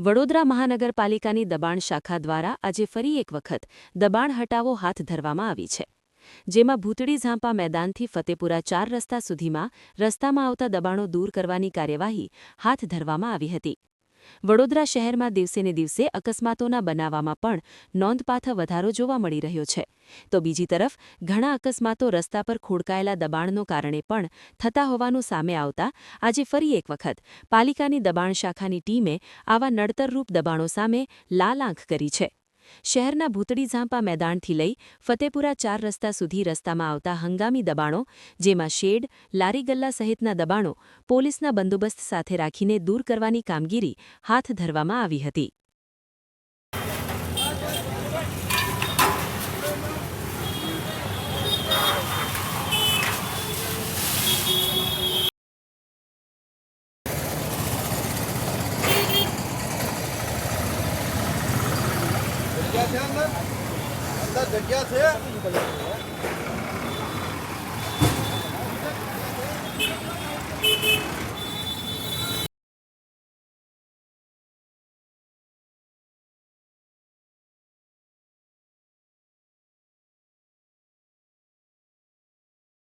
વડોદરા મહાનગરપાલિકાની દબાણ શાખા દ્વારા આજે ફરી એક વખત દબાણ હટાવો હાથ ધરવામાં આવી છે, જેમાં ભૂતળી ઝાંપા મેદાનથી ફતેપુરા ચાર રસ્તા સુધીમાં રસ્તામાં આવતા દબાણો દૂર કરવાની કાર્યવાહી હાથ ધરવામાં આવી હતી. વડોદરા શહેરમાં દિવસેને દિવસે અકસ્માતોના બનાવવામાં પણ નોંધપાત્ર વધારો જોવા મળી રહ્યો છે. તો બીજી તરફ, ઘણા અકસ્માતો રસ્તા પર ખોડકાયેલા દબાણનો કારણે પણ થતા હોવાનું સામે આવતા આજે ફરી એક વખત પાલિકાની દબાણ શાખાની ટીમે આવા નડતરરૂપ દબાણો સામે લાલ આંખ કરી છે. શહેરના ભૂતળી ઝાંપા મેદાનથી લઈ ફતેપુરા ચાર રસ્તા સુધી રસ્તામાં આવતા હંગામી દબાણો, જેમાં શેડ લારી ગલ્લા સહિતના દબાણો પોલીસના બંદોબસ્ત સાથે રાખીને દૂર કરવાની કામગીરી હાથ ધરવામાં આવી હતી. જગ્યા છે અંદર. અંદર જગ્યા છે.